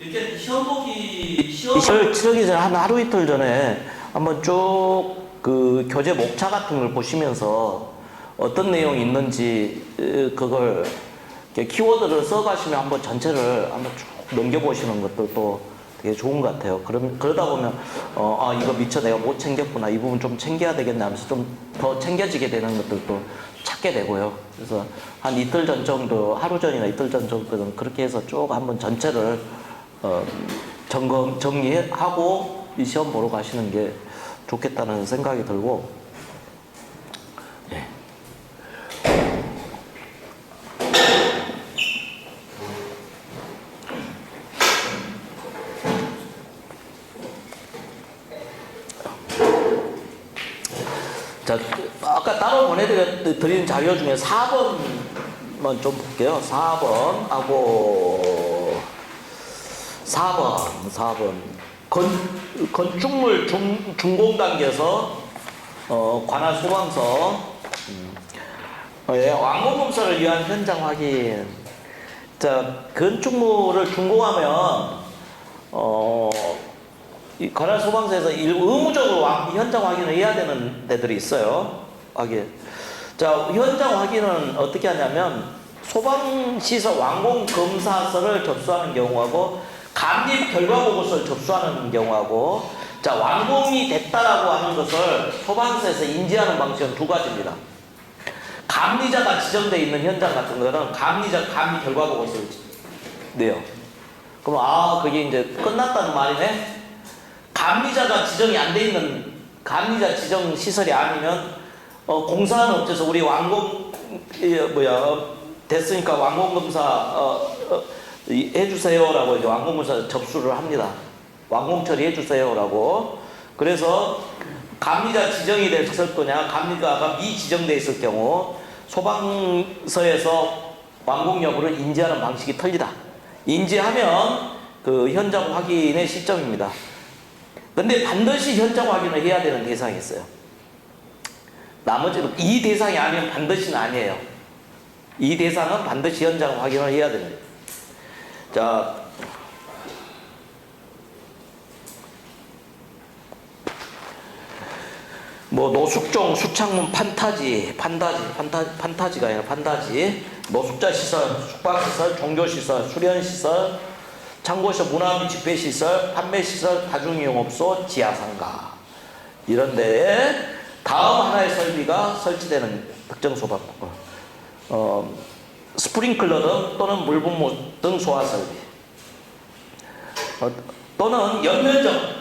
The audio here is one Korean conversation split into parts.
이렇게 시험 보기 시험 치르기 전에 한 하루 이틀 전에 한번 쭉 그 교재 목차 같은 걸 보시면서 어떤 내용이 있는지 으, 그걸 키워드를 써가시면 한번 전체를 한번 쭉 넘겨보시는 것들도 되게 좋은 것 같아요. 그럼 그러다 보면 어, 아 이거 미처 내가 못 챙겼구나 이 부분 좀 챙겨야 되겠네 하면서 좀 더 챙겨지게 되는 것들도 찾게 되고요. 그래서 한 이틀 전 정도 하루 전이나 이틀 전 정도는 그렇게 해서 쭉 한번 전체를 어, 점검 정리하고 이 시험 보러 가시는 게 좋겠다는 생각이 들고 예. 자, 아까 따로 보내드린 자료 중에 4번만 좀 볼게요. 4번 하고 4번, 4번. 건, 건축물 중, 준공 단계에서 어, 관할 소방서 음, 어, 예, 완공 검사를 위한 현장 확인. 자, 건축물을 준공하면 어, 이 관할 소방서에서 일부 의무적으로 와- 현장 확인을 해야 되는 데들이 있어요. 확인. 자, 현장 확인은 어떻게 하냐면 소방시설 완공 검사서를 접수하는 경우하고 감립 결과 보고서를 접수하는 경우하고 자, 완공이 됐다라고 하는 것을 소방서에서 인지하는 방식은 두 가지입니다. 감리자가 지정되어 있는 현장 같은 거는 감리자 감리 결과 보고서를 내요. 그럼 아, 그게 이제 끝났다는 말이네. 감리자가 지정이 안 돼 있는 감리자 지정 시설이 아니면 어, 공사하는 업체에서 우리 완공 이, 뭐야 어, 됐으니까 완공 검사 어, 어, 이- 해주세요라고 이제 완공 검사 접수를 합니다. 완공 처리해 주세요라고. 그래서 감리자 지정이 됐을 거냐, 감리자가 미지정돼 있을 경우 소방서에서 완공 여부를 인지하는 방식이 틀리다. 인지하면 그 현장 확인의 시점입니다. 근데 반드시 현장 확인을 해야 되는 대상이 있어요. 나머지는 이 대상이 아니면 반드시는 아니에요. 이 대상은 반드시 현장 확인을 해야 됩니다. 자, 뭐 노숙종, 수창문, 판타지, 판타지, 판타, 판타지가 아니라 판타지, 노숙자 시설, 숙박 시설, 종교 시설, 수련 시설, 창고시설, 문화 및 집회 시설, 판매 시설, 다중 이용업소, 지하상가 이런 데에 다음 하나의 설비가 설치되는 특정 소방법. 어, 스프링클러 등 또는 물분무 등 소화 설비. 어, 또는 연면적.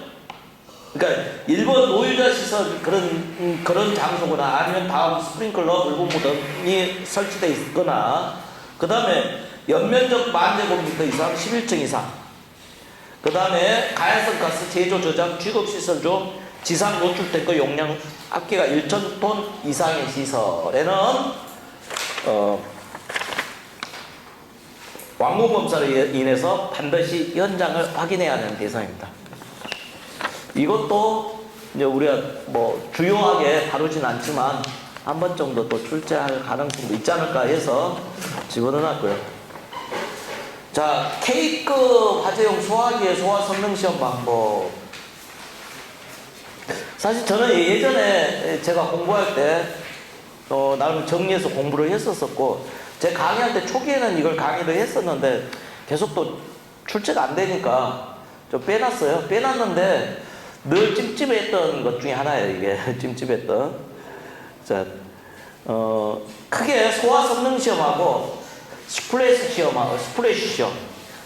그러니까 일본 노유자 시설 그런 음, 그런 장소거나. 아니면 다음 스프링클러 물분무 등이 설치되어 있거나. 그 다음에 연면적 만 제곱미터 이상 11층 이상. 그 다음에 가연성 가스 제조 저장 취급 시설 중 지상 노출 탱크 용량 합계가 1,000톤 이상의 시설에는 어, 완공 검사를 인해서 반드시 현장을 확인해야 하는 대상입니다. 이것도 이제 우리가 뭐 주요하게 다루진 않지만 한 번 정도 또 출제할 가능성도 있지 않을까 해서 집어넣었고요. 자, K급 화재용 소화기의 소화 성능 시험 방법. 사실 저는 예전에 제가 공부할 때 어, 나름 정리해서 공부를 했었었고 제 강의할 때 초기에는 이걸 강의를 했었는데 계속 또 출제가 안 되니까 좀 빼놨어요. 빼놨는데 늘 찜찜했던 것 중에 하나예요. 이게 찜찜했던. 자, 어, 크게 소화 성능 시험하고 스플래시 시험하고 스플래시 시험.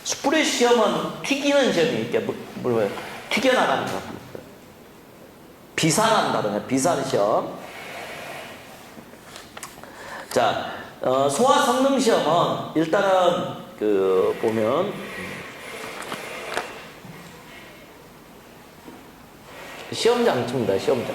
스플래시 시험은 튀기는 시험이 이렇게 뭐, 뭐예요? 튀겨나가는 거. 비산한다는 거예요. 비산 시험. 자, 어, 소화 성능 시험은 일단은 그 보면 시험장입니다. 시험장.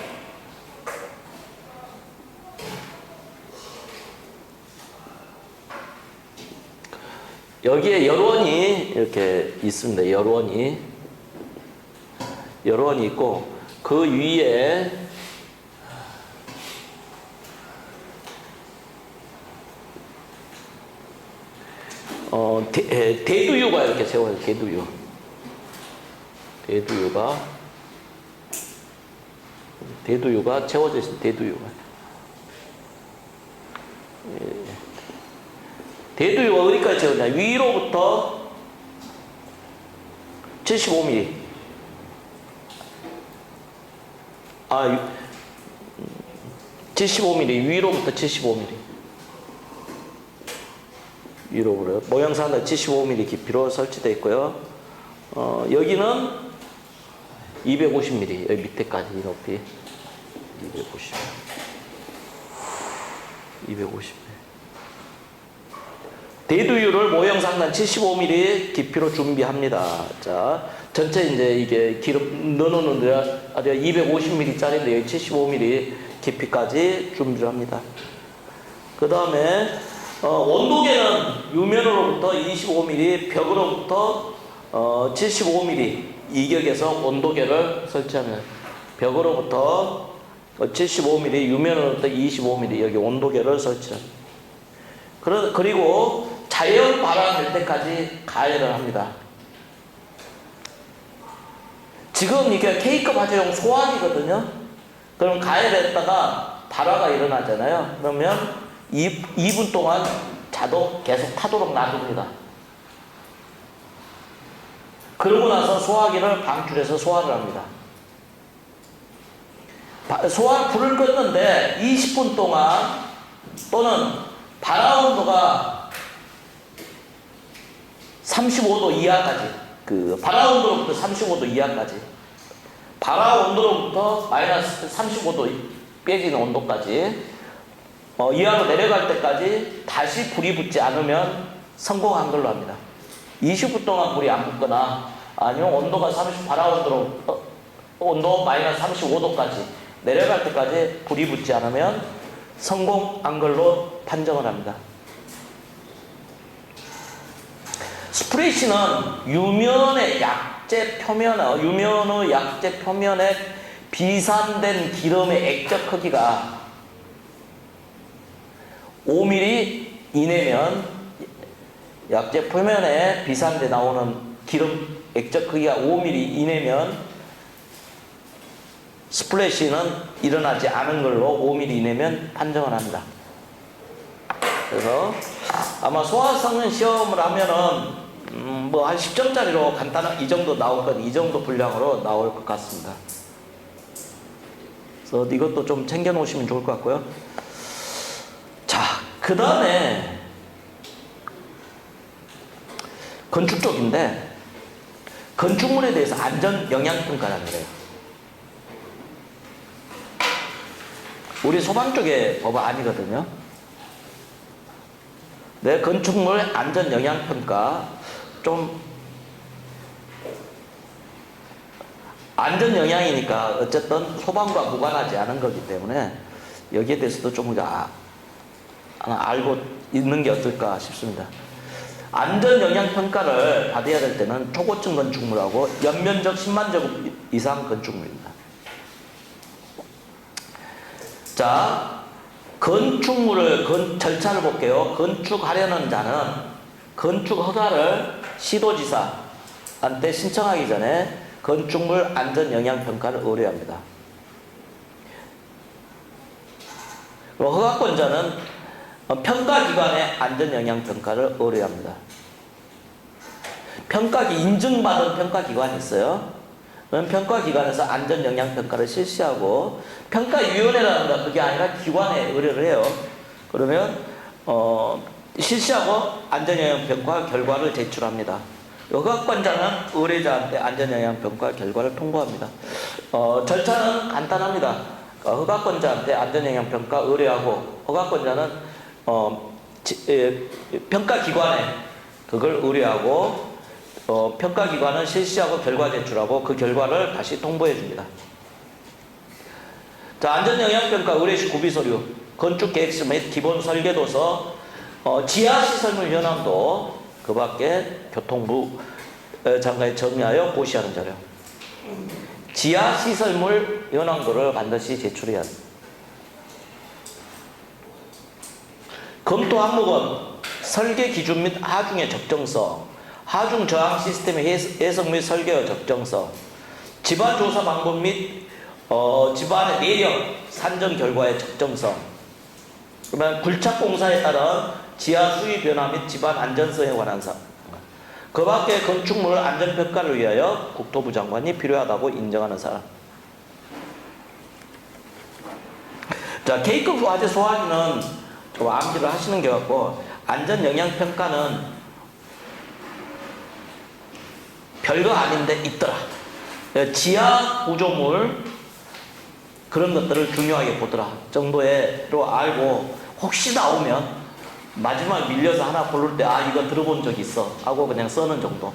여기에 열원이 이렇게 있습니다. 열원이 열원이 있고 그 위에 어, 대, 에, 대두유가 이렇게 세워요. 대두유. 대두유가 대두유가 채워져 있습니다. 대두유가 예. 대두유가 어디까지 채워냐 위로부터 75mm 아 유- 75mm 위로부터 75mm 위로부터 모양상은 75mm 깊이로 설치되어 있고요. 어, 여기는 250mm 여기 밑에까지 이 높이 250 250 대두유를 모형 상단 75mm 깊이로 준비합니다. 자, 전체 이제 이게 기름 넣어놓는 데가 250mm짜리인데 여기 75mm 깊이까지 준비를 합니다. 그 다음에 어, 온도계는 유면으로부터 25mm, 벽으로부터 어, 75mm 이격에서 온도계를 설치하면 벽으로부터 75mm, 유면으로부터 25mm 여기 온도계를 설치합니다. 그리고 자연 발화될 때까지 가열을 합니다. 지금 이게 K급 화재용 소화기거든요. 그럼 가열했다가 발화가 일어나잖아요. 그러면 2, 2분 동안 자동 계속 타도록 놔둡니다. 그러고 나서 소화기를 방출해서 소화를 합니다. 바- 소화 불을 껐는데 20분 동안 또는 발화 온도가 35도 이하까지 그 발화 온도로부터 35도 이하까지 발화 온도로부터 마이너스 35도 빼지는 온도까지 어, 이하로 내려갈 때까지 다시 불이 붙지 않으면 성공한 걸로 합니다. 20분 동안 불이 안 붙거나 아니면 온도가 30 발화 온도로 어, 온도 마이너스 35도까지 내려갈 때까지 불이 붙지 않으면 성공한 걸로 판정을 합니다. 스프레이시는 유면의 약재 표면에 유면의 약재 표면에 비산된 기름의 액적 크기가 5mm 이내면 약재 표면에 비산돼 나오는 기름 액적 크기가 5mm 이내면 스플래시는 일어나지 않은 걸로 5mm 이내면 판정을 합니다. 그래서 아마 소화성능 시험을 하면은 음, 뭐한 10점짜리로 간단한 이 정도 나올 것, 이 정도 분량으로 나올 것 같습니다. 그래서 이것도 좀 챙겨 놓으시면 좋을 것 같고요. 자, 그 다음에 건축 쪽인데 건축물에 대해서 안전 영향 평가라는 거예요. 우리 소방 쪽의 법은 아니거든요. 내 건축물 안전 영향 평가 좀 안전 영향이니까 어쨌든 소방과 무관하지 않은 거기 때문에 여기에 대해서도 좀 우리가 아- 알고 있는 게 어떨까 싶습니다. 안전 영향 평가를 받아야 될 때는 초고층 건축물하고 연면적 10만 제곱 이상 건축물입니다. 자, 건축물을 건, 절차를 볼게요. 건축하려는 자는 건축 허가를 시도지사한테 신청하기 전에 건축물 안전 영향 평가를 의뢰합니다. 허가권자는 어, 평가기관의 안전 영향 평가를 의뢰합니다. 평가기 인증받은 평가기관이 있어요. 그럼 평가기관에서 안전 영향 평가를 실시하고 평가위원회라는 거 그게 아니라 기관에 의뢰를 해요. 그러면 어, 실시하고 안전 영향 평가 결과를 제출합니다. 허가권자는 의뢰자한테 안전 영향 평가 결과를 통보합니다. 어, 절차는 간단합니다. 어, 허가권자한테 안전 영향 평가 의뢰하고 허가권자는 어, 평가기관에 그걸 의뢰하고 어, 평가기관은 실시하고 결과 제출하고 그 결과를 다시 통보해 줍니다. 자, 안전영향평가 의뢰시 구비서류, 건축계획서 및 기본 설계도서, 어, 지하시설물 현황도 그 밖에 교통부 어, 장관에 정리하여 고시하는 자료. 지하시설물 현황도를 반드시 제출해야 합니다. 검토 항목은 설계 기준 및 하중의 적정성, 하중 저항 시스템의 해석 및 설계의 적정성, 집안 조사 방법 및 어, 집안의 내력 산정 결과의 적정성. 그러면 굴착 공사에 따른 지하 수위 변화 및 집안 안전성에 관한 사항. 그 밖에 건축물 안전 평가를 위하여 국토부 장관이 필요하다고 인정하는 사람. 자, K급 화재 좀 암기를 하시는 게 같고, 안전 영향 평가는 별거 아닌데 있더라. 지하 구조물 그런 것들을 중요하게 보더라 정도로 알고 혹시 나오면 마지막 밀려서 하나 고를 때 아 이거 들어본 적 있어 하고 그냥 써는 정도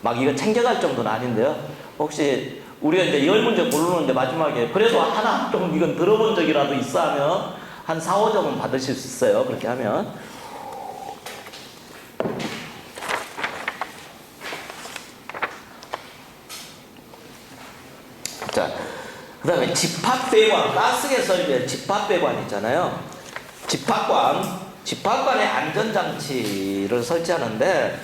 막 이거 챙겨갈 정도는 아닌데요 혹시 우리가 이제 열 문제 고르는데 마지막에 그래도 하나 좀 이건 들어본 적이라도 있어 하면 한 4, 5점은 받으실 수 있어요 그렇게 하면 자, 그 다음에 집합배관, 가스계 설비의 집합배관 있잖아요. 집합관, 집합관의 안전장치를 설치하는데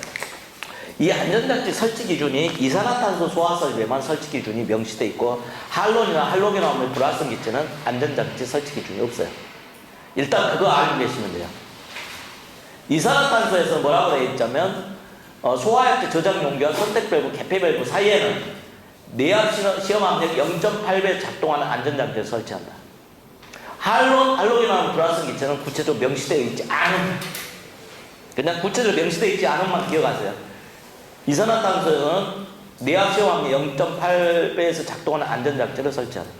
이 안전장치 설치 기준이 이산화탄소 소화 설비에만 설치 기준이 명시돼 있고 할론이나 할로겐화물 불활성 기체는 안전장치 설치 기준이 없어요. 일단 그거 알고 계시면 돼요. 이산화탄소에서 뭐라고 되어 있자면 어, 소화약제 저장 용기와 선택 밸브, 개폐 밸브 사이에는 내압 시험- 압력 0.8배 작동하는 안전장치를 설치한다. 할론, 할로겐화물 불활성 기체는 구체적으로 명시되어 있지 않은 그냥 구체적으로 명시되어 있지 않은 만 기억하세요. 이산화탄소에서는 내압 시험 압력 0.8배에서 작동하는 안전장치를 설치한다.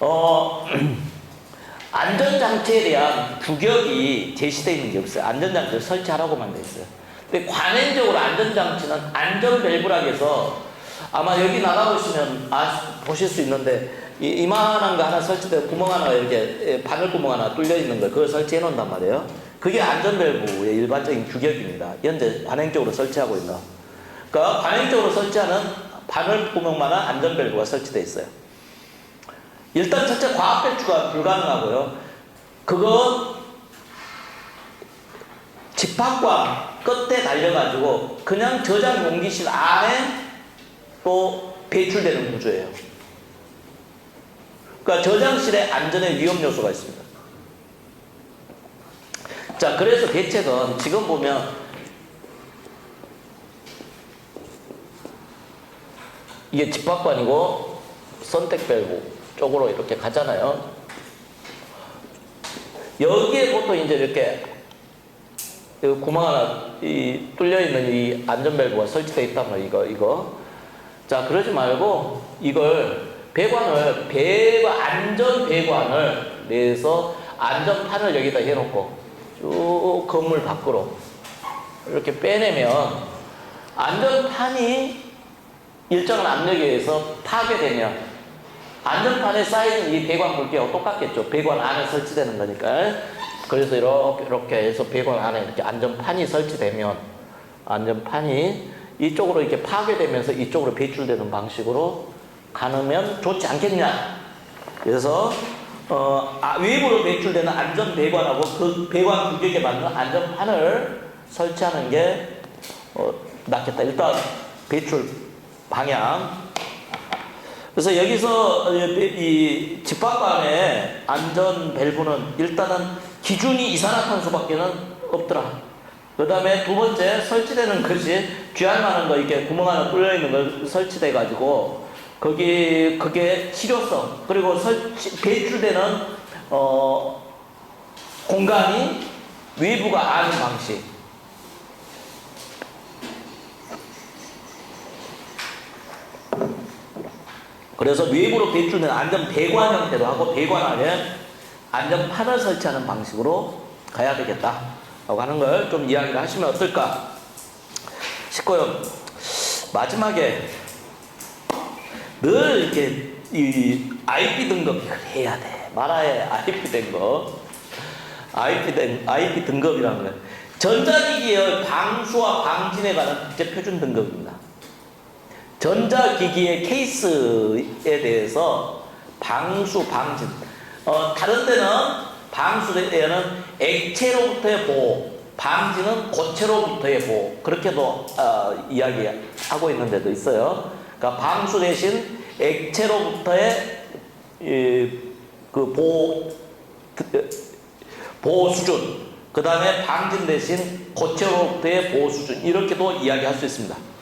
어, 안전장치에 대한 규격이 제시되어 있는 게 없어요. 안전장치를 설치하라고만 돼 있어요. 근데 관행적으로 안전장치는 안전밸브라고 해서 아마 여기 나가보시면 아, 보실 수 있는데 이, 이만한 거 하나 설치되고 구멍 하나 이렇게 예, 바늘 구멍 하나 뚫려 있는 거 그걸 설치해 놓는단 말이에요. 그게 안전밸브의 일반적인 규격입니다. 현재 관행적으로 설치하고 있는. 그러니까 관행적으로 설치하는 바늘 구멍만한 안전밸브가 설치되어 있어요. 일단 첫째 과학 배출가 불가능하고요. 그건 집합과 끝에 달려가지고 그냥 저장 용기실 안에 또 배출되는 구조예요. 그러니까 저장실에 안전의 위험 요소가 있습니다. 자, 그래서 대책은 지금 보면 이게 집합관이고 선택 밸브 쪽으로 이렇게 가잖아요. 여기에 보통 이제 이렇게 그 구멍 하나 이 뚫려 있는 이 안전 밸브가 설치되어 있단 말이에요. 이거 이거. 자 그러지 말고 이걸 배관을 배관 안전 배관을 내서 안전판을 여기다 해놓고 쭉 건물 밖으로 이렇게 빼내면 안전판이 일정한 압력에 의해서 파괴되면 안전판에 쌓이는 이 배관 굵기하고 똑같겠죠. 배관 안에 설치되는 거니까. 그래서 이렇게, 이렇게 해서 배관 안에 이렇게 안전판이 설치되면 안전판이 이쪽으로 이렇게 파괴되면서 이쪽으로 배출되는 방식으로 가능면 좋지 않겠냐. 그래서 어, 아, 외부로 배출되는 안전 배관하고 그 배관 규격에 맞는 안전판을 설치하는 게 어, 낫겠다. 일단 배출 방향 그래서 여기서 이 집합관의 안전 밸브는 일단은 기준이 이산화탄소밖에는 없더라. 그 다음에 두 번째 설치되는 것이 귀할 만한 거 이렇게 구멍 하나 뚫려 있는 거 설치돼 가지고 거기 그게 실효성 그리고 설치 배출되는 어 공간이 외부가 아닌 방식 그래서 외부로 배출된 안전 배관 형태로 하고 배관 안에 안전 판을 설치하는 방식으로 가야 되겠다. 라고 하는 걸 좀 이야기를 하시면 어떨까? 싶고요. 마지막에 늘 이렇게 이 IP 등급 이걸 해야 돼. 말아야 IP 등급. IP 등 IP 등급이라는 거예요. 전자기기의 방수와 방진에 관한 국제 표준 등급입니다. 전자기기의 케이스에 대해서 방수, 방진. 어, 다른 데는 방수에는 액체로부터의 보호, 방지는 고체로부터의 보호 그렇게도 어, 이야기하고 있는 데도 있어요. 그러니까 방수 대신 액체로부터의 이, 그 보호 그, 보호 수준 그 다음에 방진 대신 고체로부터의 보호 수준 이렇게도 이야기할 수 있습니다.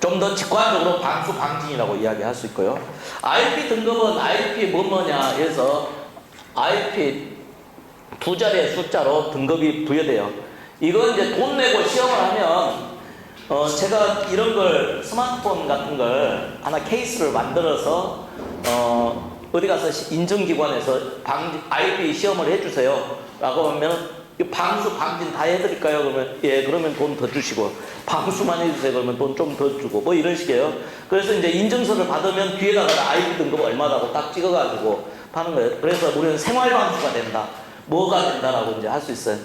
좀 더 직관적으로 방수 방진이라고 이야기할 수 있고요. IP 등급은 IP 뭐뭐냐 해서 IP 두 자리의 숫자로 등급이 부여돼요. 이건 이제 돈 내고 시험을 하면 어 제가 이런 걸 스마트폰 같은 걸 하나 케이스를 만들어서 어 어디 가서 시- 인증기관에서 방 IP 시험을 해주세요. 라고 하면 이 방수 방진 다 해드릴까요? 그러면 예 그러면 돈 더 주시고 방수만 해주세요. 그러면 돈 좀 더 주고 뭐 이런 식이에요. 그래서 이제 인증서를 받으면 뒤에다가 IP 등급 얼마라고 딱 찍어가지고 파는 거예요. 그래서 우리는 생활 방수가 된다. 뭐가 된다라고 이제 할 수 있어요.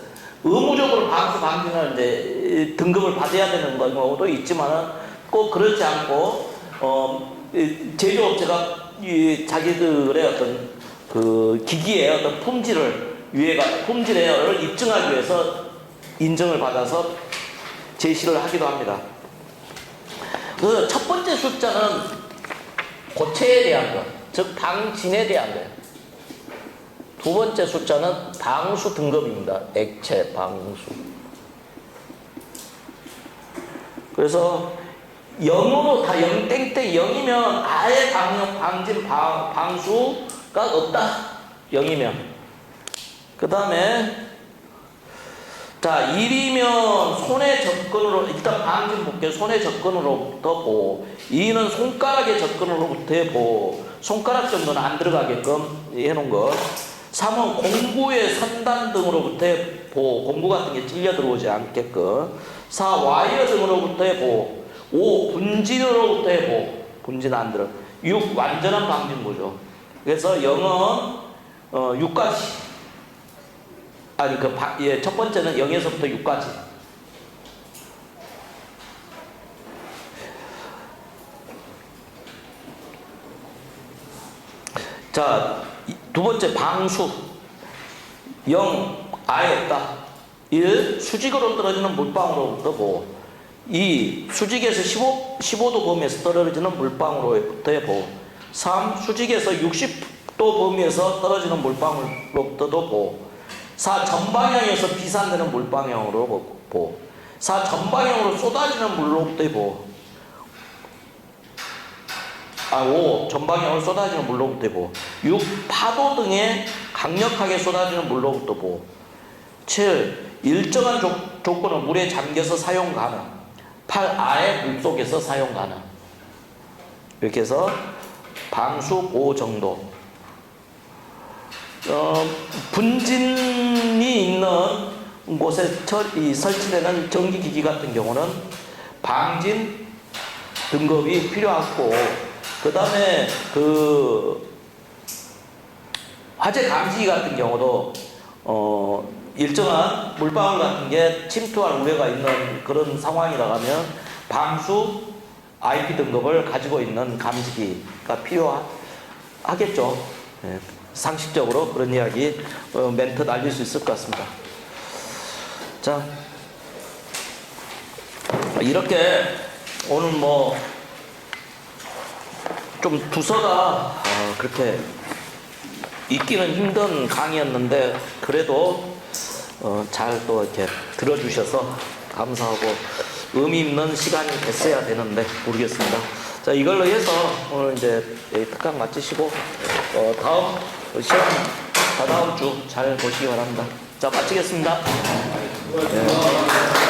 의무적으로 방수 방진을 이제 등급을 받아야 되는 경우도 있지만은 꼭 그렇지 않고 어이 제조업체가 이 자기들의 어떤 그 기기의 어떤 품질을 위해가 품질을 입증하기 위해서 인증을 받아서 제시를 하기도 합니다. 그래서 첫 번째 숫자는 고체에 대한 것, 즉 방진에 대한 거예요. 두 번째 숫자는 방수 등급입니다. 액체 방수. 그래서 영으로 다 영, 땡땡 영이면 아예 방, 방진 방, 방수가 없다. 영이면. 그 다음에 자 1이면 손의 접근으로 일단 방진 볼게요. 손의 접근으로부터 보호. 2는 손가락의 접근으로부터의 보호. 손가락 정도는 안 들어가게끔 해놓은 거. 3은 공구의 선단 등으로부터의 보호. 공구 같은 게 찔려 들어오지 않게끔. 4. 와이어 등으로부터의 보호. 5. 분진으로부터의 보호. 분진 안 들어. 6. 완전한 방진 보죠. 그래서 0은 어, 6까지. 아니 그 예, 첫 번째는 0에서부터 6까지. 자, 이- 두 번째 방수. 0 아예 없다. 1 수직으로 떨어지는 물방울로부터 보호. 2 수직에서 15, 15도 범위에서 떨어지는 물방울로부터의 보호. 3 수직에서 60도 범위에서 떨어지는 물방울로부터도 보호. 4. 전방향에서 비산되는 물 방향으로 보호. 4. 전방향으로 쏟아지는 물로부터의 보호. 아, 5. 전방향으로 쏟아지는 물로부터의 보호. 6. 파도 등에 강력하게 쏟아지는 물로부터 보호. 7. 일정한 조, 조건은 물에 잠겨서 사용 가능. 8. 아예 물 속에서 사용 가능. 이렇게 해서 방수 보호 정도. 어, 분진이 있는 곳에 설치되는 전기기기 같은 경우는 방진 등급이 필요하고 그 다음에 그 화재 감지기 같은 경우도 어, 일정한 물방울 같은 게 침투할 우려가 있는 그런 상황이라 하면 방수 IP 등급을 가지고 있는 감지기가 필요하겠죠. 예, 상식적으로 그런 이야기 어, 멘트 날릴 수 있을 것 같습니다. 자, 이렇게 오늘 뭐 좀 두서가 어, 그렇게 읽기는 힘든 강의였는데 그래도 어, 잘 또 이렇게 들어주셔서 감사하고 의미 있는 시간이 됐어야 되는데 모르겠습니다. 자 이걸로 해서 오늘 이제 특강 마치시고 어, 다음 시험 다다음 주 잘 보시기 바랍니다. 자 마치겠습니다. 네.